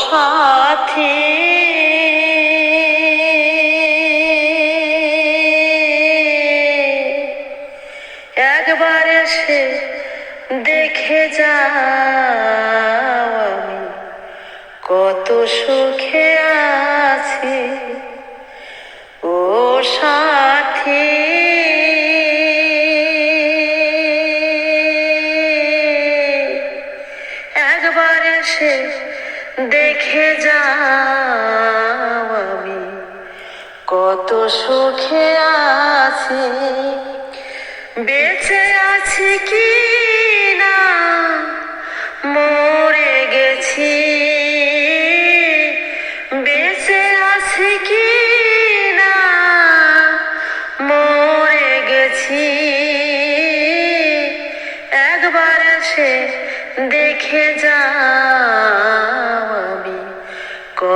সাথী। একবার এসে দেখে যাও আমি কত সুখে আছি। ও সাথী দেখে যাও আমি। কত সুখে আছি। বেঁচে আছি কি না? মরে গেছি। বেঁচে আছি কি না? মরে গেছি। একবার এসে দেখে যাও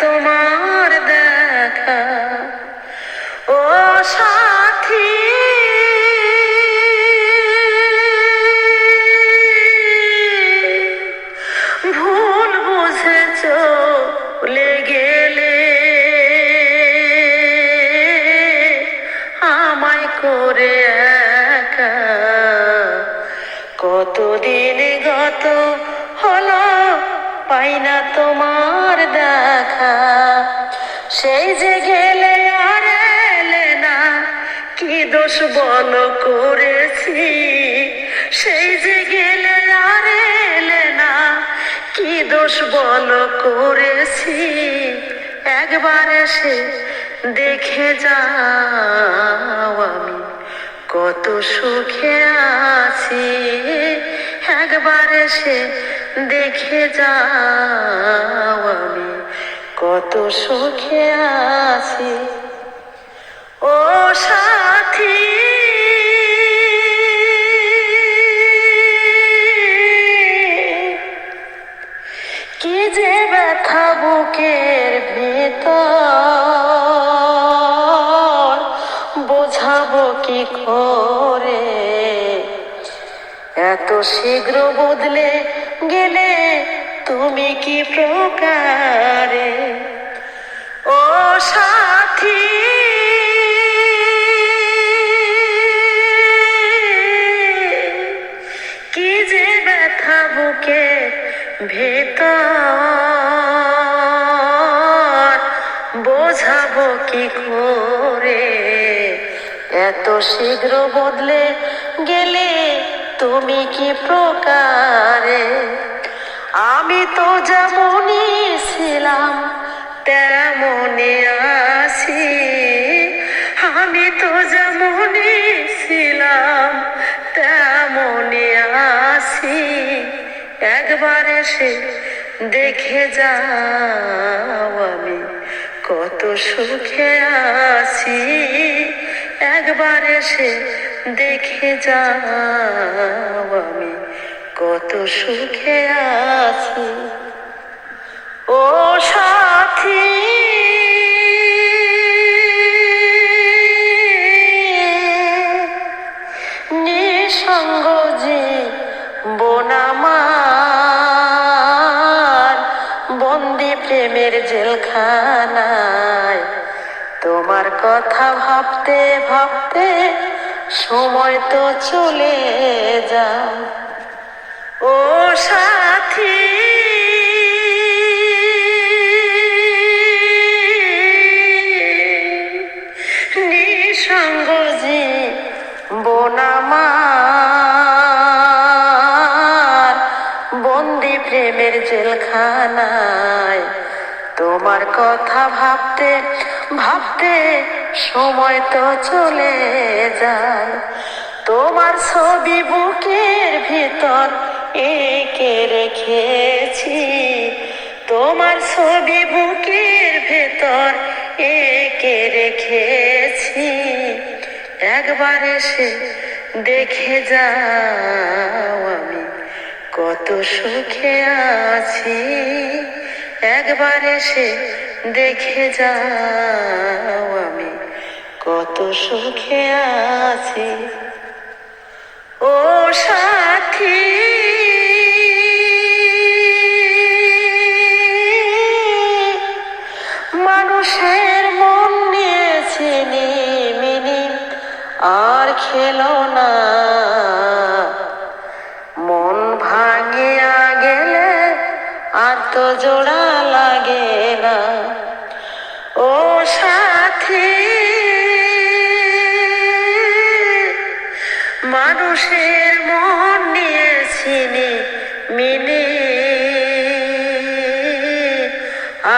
তোমার দেখা। ও সাথী। ভুল বুঝে চলে গেলে আমায় করে একা। কতদিন গত হলো পাই না তোমার দেখা। সেই যে গেলে আর এলে না, কি দোষ বল করেছি? সেই যে গেলে আর এলে না, কি দোষ বল করেছি? একবার এসে দেখে যাও আমি, কত সুখে আছি। একবার এসে দেখে যাও আমি কত সুখে আছি। ও সাথী, কি যে ব্যথা বুকের ভেতর, বোঝাবো কি করে? এত শীঘ্র বদলে গেলে তুমি কি প্রকারে? ও সাথী, কি যে ব্যথা বুকে ভেতর? বোঝাবো কি করে? এত শীঘ্র বদলে গেলে তুমি কি প্রকারে? আমি তো যেমনই ছিলাম, তেমনই আছি। আমি তো যেমনই ছিলাম, তেমনই আছি। একবার এসে দেখে যাও আমি, কত সুখে আছি। একবার এসে দেখে যাও আমি কত সুখে আছি। ও সাথী, নিঃসঙ্গ বনামার বন্দি প্রেমের জেলখানায় তোমার কথা ভাবতে ভাবতে সময় তো চলে যায়। ও সাথী, নিঃসঙ্গ বনামার বন্দি প্রেমের জেলখানায় তোমার কথা ভাবতে ভাবতে সময় তো চলে যায়। তোমার ছবি বুকের ভিতর এঁকে রেখেছি। তোমার ছবি বুকের ভেতর এঁকে রেখেছি। একবার এসে দেখে যাও আমি কত সুখে আছি। একবার এসে দেখে যাও আমি কত সুখে আছি। ও সাথী। মানুষের মন নিয়েছে মিনি, আর খেলো না। মন ভাঙিয়া গেলে আর তো জোড়া মানুষের মন নিয়েছিনি মিনি।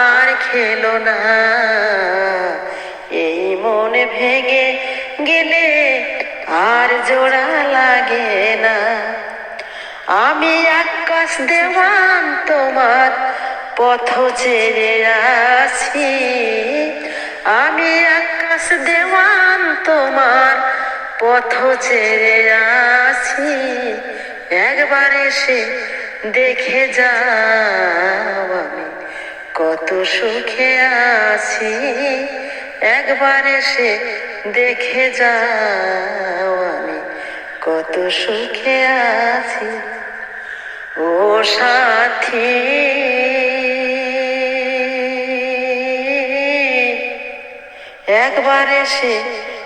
আর খেলো না। এই মন ভেঙে গেলে আর জোড়া লাগে না। আমি আকাশ দেওয়ান তোমার পথ ছেড়ে আছি। আমি আকাশ দেওয়ান তোমার পথ ছেড়ে আছি একবার এসে দেখে যাও আমি কত সুখে আছি। একবার এসে দেখে যাও আমি কত সুখে আছি। ও সাথী, একবার এসে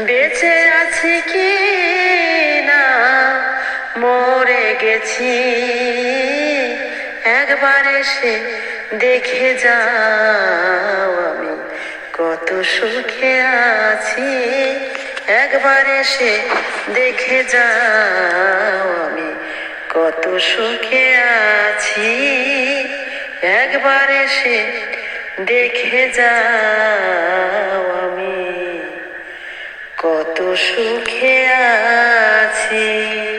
বেঁচে আছি কি না? মরে গেছি। একবার এসে দেখে যাও আমি কত সুখে আছি। একবার এসে দেখে যাও আমি কত সুখে আছি। একবার এসে দেখে যাও কত সুখে আছি।